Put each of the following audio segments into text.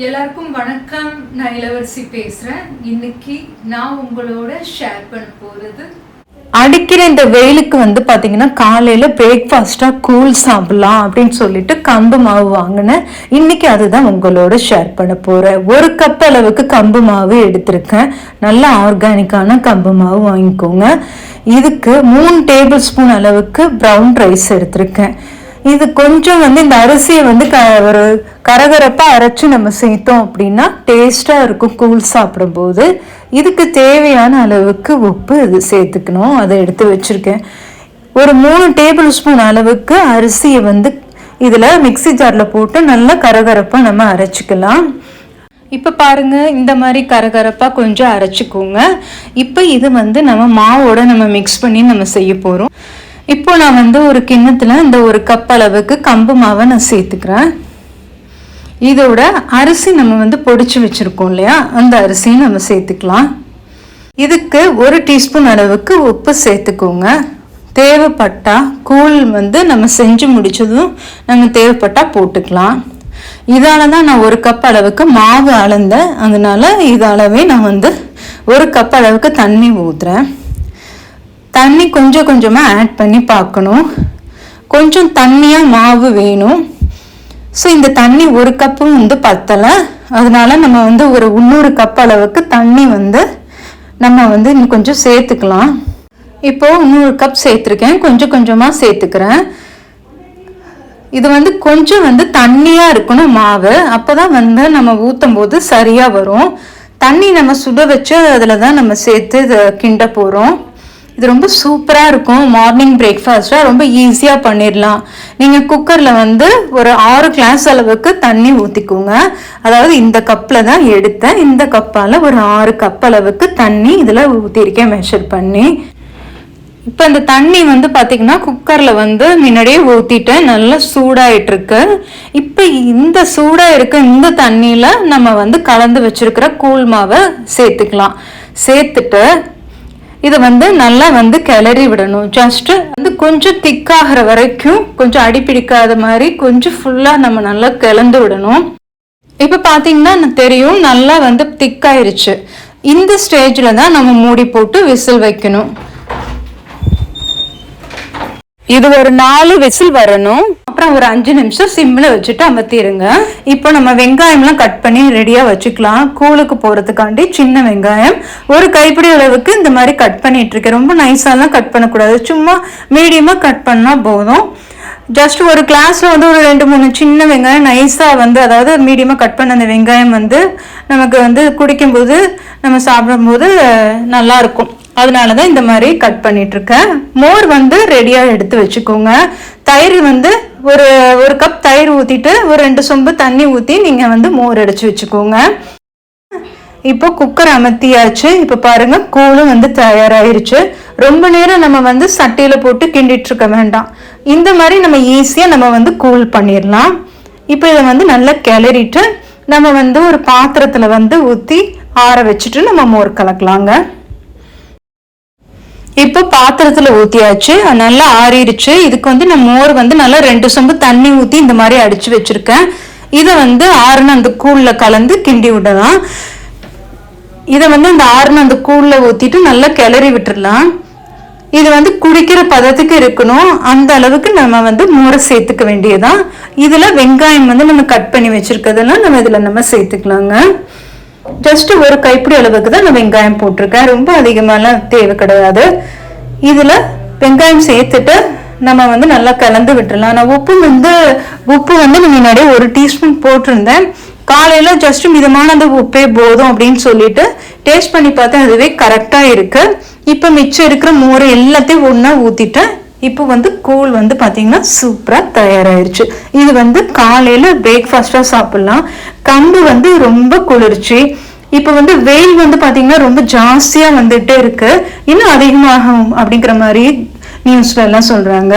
எல்லாருக்கும் வணக்கம். நான் இளவரசி பேசுறேன். இன்னைக்கு நான் உங்களோட ஷேர் பண்ண போறது. அடிக்கிற இந்த வெயிலுக்கு வந்து பார்த்தீங்கன்னா காலையில் பிரேக்ஃபாஸ்ட்டாக கூல் சாப்பிடலாம் அப்படின்னு சொல்லிட்டு கம்பு மாவு வாங்கினேன். இன்னைக்கு அதுதான் உங்களோட ஷேர் பண்ண போகிறேன் ஒரு கப் அளவுக்கு கம்பு மாவு எடுத்திருக்கேன். நல்ல ஆர்கானிக்கான கம்பு மாவு வாங்கிக்கோங்க. இதுக்கு மூணு டேபிள் ஸ்பூன் அளவுக்கு ப்ரௌன் ரைஸ் எடுத்திருக்கேன். இது கொஞ்சம் வந்து இந்த அரிசியை வந்து க ஒரு கரகரப்பாக அரைச்சு நம்ம சேர்த்தோம் அப்படின்னா டேஸ்ட்டாக இருக்கும் கூழ் சாப்பிடும்போது. இதுக்கு தேவையான அளவுக்கு உப்பு இது சேர்த்துக்கணும். அதை எடுத்து வச்சிருக்கேன். ஒரு மூணு டேபிள் ஸ்பூன் அளவுக்கு அரிசியை வந்து இதில் மிக்ஸி ஜாரில் போட்டு நல்லா கரகரப்பாக நம்ம அரைச்சிக்கலாம். இப்போ பாருங்க இந்த மாதிரி கரகரப்பாக கொஞ்சம் அரைச்சிக்கோங்க. இப்போ இது வந்து நம்ம மாவோட நம்ம மிக்ஸ் பண்ணி நம்ம செய்ய போகிறோம் இப்போ நான் வந்து ஒரு கிண்ணத்தில் இந்த ஒரு கப் அளவுக்கு கம்பு மாவை நான் சேர்த்துக்கிறேன். இதோட அரிசி நம்ம வந்து பொடிச்சு வச்சுருக்கோம் இல்லையா? அந்த அரிசியும் நம்ம சேர்த்துக்கலாம். இதுக்கு ஒரு டீஸ்பூன் அளவுக்கு உப்பு சேர்த்துக்கோங்க. தேவைப்பட்டா கூழ் வந்து நம்ம செஞ்சு முடித்ததும் நம்ம தேவைப்பட்டா போட்டுக்கலாம். இதால் தான் நான் ஒரு கப் அளவுக்கு மாவு அளந்தேன். அதனால் இதளவே நான் வந்து ஒரு கப் அளவுக்கு தண்ணி ஊற்றுறேன் தண்ணி கொஞ்சம் கொஞ்சமாக ஆட் பண்ணி பார்க்கணும். கொஞ்சம் தண்ணியாக மாவு வேணும். ஸோ இந்த தண்ணி ஒரு கப்பும் வந்து பத்தலை. அதனால நம்ம வந்து ஒரு இன்னொரு கப் அளவுக்கு தண்ணி வந்து நம்ம வந்து இன்னும் கொஞ்சம் சேர்த்துக்கலாம். இப்போ இன்னொரு கப் சேர்த்துருக்கேன். கொஞ்சம் கொஞ்சமாக சேர்த்துக்கிறேன். இது வந்து கொஞ்சம் வந்து தண்ணியாக இருக்கணும் மாவு. அப்போ தான் வந்து நம்ம ஊற்றும் போது சரியாக வரும். தண்ணி நம்ம சுட வச்சு அதில் தான் நம்ம சேர்த்து இதை கிண்ட போகிறோம் இது ரொம்ப சூப்பராக இருக்கும். மார்னிங் பிரேக்ஃபாஸ்ட்டாக ரொம்ப ஈஸியாக பண்ணிடலாம் நீங்கள் குக்கரில் வந்து ஒரு ஆறு கிளாஸ் அளவுக்கு தண்ணி ஊற்றிக்கோங்க அதாவது இந்த கப்பில் தான் எடுத்தேன். இந்த கப்பால் ஒரு ஆறு கப் அளவுக்கு தண்ணி இதில் ஊற்றிருக்கேன் மெஷர் பண்ணி. இப்போ இந்த தண்ணி வந்து பார்த்திங்கன்னா குக்கரில் வந்து முன்னாடியே ஊற்றிட்டேன் நல்லா சூடாயிட்டுருக்கு. இப்போ இந்த சூடாக இருக்க இந்த தண்ணியில் நம்ம வந்து கலந்து வச்சிருக்கிற கூழ் மாவை சேர்த்துக்கலாம். சேர்த்துட்டு இதை வந்து நல்லா வந்து கிளறி விடணும். ஜஸ்ட்டு வந்து கொஞ்சம் திக்காகிற வரைக்கும் கொஞ்சம் அடி பிடிக்காத மாதிரி கொஞ்சம் ஃபுல்லாக நம்ம நல்லா கிளந்து விடணும். இப்போ பார்த்தீங்கன்னா தெரியும் நல்லா வந்து திக்காயிருச்சு இந்த ஸ்டேஜில் தான் நம்ம மூடி போட்டு விசில் வைக்கணும். இது ஒரு நாலு விசில் வரணும். அப்புறம் ஒரு அஞ்சு நிமிஷம் சிம்மில் வச்சுட்டு அமர்த்திடுங்க இப்போ நம்ம வெங்காயம்லாம் கட் பண்ணி ரெடியாக வச்சுக்கலாம். கூலுக்கு போகிறதுக்காண்டி சின்ன வெங்காயம். ஒரு கைப்பிடி அளவுக்கு இந்த மாதிரி கட் பண்ணிட்டு இருக்கேன். ரொம்ப நைஸாலாம் கட் பண்ணக்கூடாது. சும்மா மீடியமாக கட் பண்ணால் போதும். ஜஸ்ட் ஒரு கிளாஸில் வந்து ஒரு ரெண்டு மூணு சின்ன வெங்காயம் நைஸாக வந்து அதாவது மீடியமாக கட் பண்ண அந்த வெங்காயம் வந்து நமக்கு வந்து குடிக்கும்போது நம்ம சாப்பிடும்போது நல்லாயிருக்கும் அதனால தான் இந்த மாதிரி கட் பண்ணிகிட்ருக்கேன் மோர் வந்து ரெடியாக எடுத்து வச்சுக்கோங்க. தயிர் வந்து ஒரு ஒரு கப் தயிர் ஊற்றிட்டு ஒரு ரெண்டு சொம்பு தண்ணி ஊற்றி நீங்கள் வந்து மோர் அடித்து வச்சுக்கோங்க. இப்போ குக்கர் அமர்த்தியாச்சு இப்போ பாருங்க கூழும் வந்து தயாராயிருச்சு. ரொம்ப நேரம் நம்ம வந்து சட்டையில் போட்டு கிண்டிட்டு இருக்க வேண்டாம். இந்த மாதிரி நம்ம ஈஸியாக நம்ம வந்து கூழ் பண்ணிடலாம். இப்போ இதை வந்து நல்லா கிளறிட்டு நம்ம வந்து ஒரு பாத்திரத்தில் வந்து ஊற்றி ஆற வச்சுட்டு நம்ம மோர் கலக்கலாங்க. இப்போ பாத்திரத்தில் ஊற்றியாச்சு அது நல்லா ஆறிடுச்சு. இதுக்கு வந்து நான் மோர் வந்து நல்லா ரெண்டு சொம்பு தண்ணி ஊற்றி இந்த மாதிரி அடித்து வச்சுருக்கேன். இதை வந்து ஆறுன அந்த கூழில் கலந்து கிண்டி விடலாம். இதை வந்து அந்த ஆறுன அந்த கூழில் ஊற்றிட்டு நல்லா கிளறி விட்டுடலாம் இது வந்து குடிக்கிற பதத்துக்கு இருக்கணும். அந்த அளவுக்கு நம்ம வந்து மோரை சேர்த்துக்க வேண்டியதான் இதில் வெங்காயம் வந்து நம்ம கட் பண்ணி வச்சுருக்கதெல்லாம் நம்ம இதில் நம்ம சேர்த்துக்கலாங்க. ஜஸ்ட் ஒரு கைப்பிடி அளவுக்கு தான் நான் வெங்காயம் போட்டிருக்கேன். ரொம்ப அதிகமாலாம் தேவை கிடையாது. இதில் வெங்காயம் சேர்த்துட்டு நம்ம வந்து நல்லா கலந்து விட்டுடலாம். நான் உப்பு வந்து உப்பு வந்து நான் முன்னாடியே ஒரு டீஸ்பூன் போட்டிருந்தேன். காலையில் ஜஸ்ட் மிதமான அந்த உப்பே போதும் அப்படின்னு சொல்லிட்டு டேஸ்ட் பண்ணி பார்த்தேன். அதுவே கரெக்டாக இருக்குது இப்போ மிச்சம் இருக்கிற மோரை எல்லாத்தையும் ஒன்றா ஊற்றிட்டேன் இப்போ வந்து கூழ் வந்து பார்த்தீங்கன்னா சூப்பராக தயாராகிருச்சு இது வந்து காலையில் பிரேக்ஃபாஸ்ட்டாக சாப்பிட்லாம். கம்பு வந்து ரொம்ப குளிர்ச்சி. இப்போ வந்து வெயில் வந்து பார்த்தீங்கன்னா ரொம்ப ஜாஸ்தியாக வந்துகிட்டே இருக்குது இன்னும் அதிகமாகும் அப்படிங்கிற மாதிரி நியூஸ்ல எல்லாம் சொல்கிறாங்க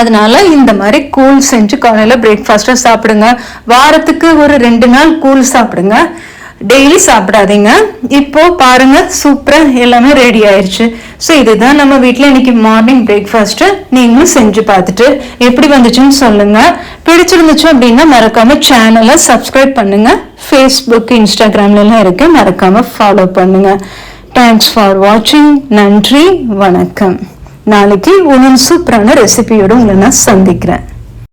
அதனால இந்த மாதிரி கூழ் செஞ்சு காலையில் பிரேக்ஃபாஸ்ட்டாக சாப்பிடுங்க. வாரத்துக்கு ஒரு ரெண்டு நாள் கூழ் சாப்பிடுங்க. டெய்லி சாப்பிடாதீங்க. இப்போ பாருங்க சூப்பராக எல்லாமே ரெடி ஆயிடுச்சு ஸோ இதுதான் நம்ம வீட்டில் இன்னைக்கு மார்னிங் பிரேக்ஃபாஸ்ட்டு நீங்களும் செஞ்சு பார்த்துட்டு எப்படி வந்துச்சுன்னு சொல்லுங்க. பிடிச்சிருந்துச்சு அப்படின்னா மறக்காம சேனலை சப்ஸ்கிரைப் பண்ணுங்க. ஃபேஸ்புக் இன்ஸ்டாகிராம்லலாம் இருக்கு மறக்காம ஃபாலோ பண்ணுங்க. தேங்க்ஸ் ஃபார் வாட்சிங் நன்றி வணக்கம். நாளைக்கு இன்னொரு சூப்பரான ரெசிபியோட உங்களை நான் சந்திக்கிறேன்.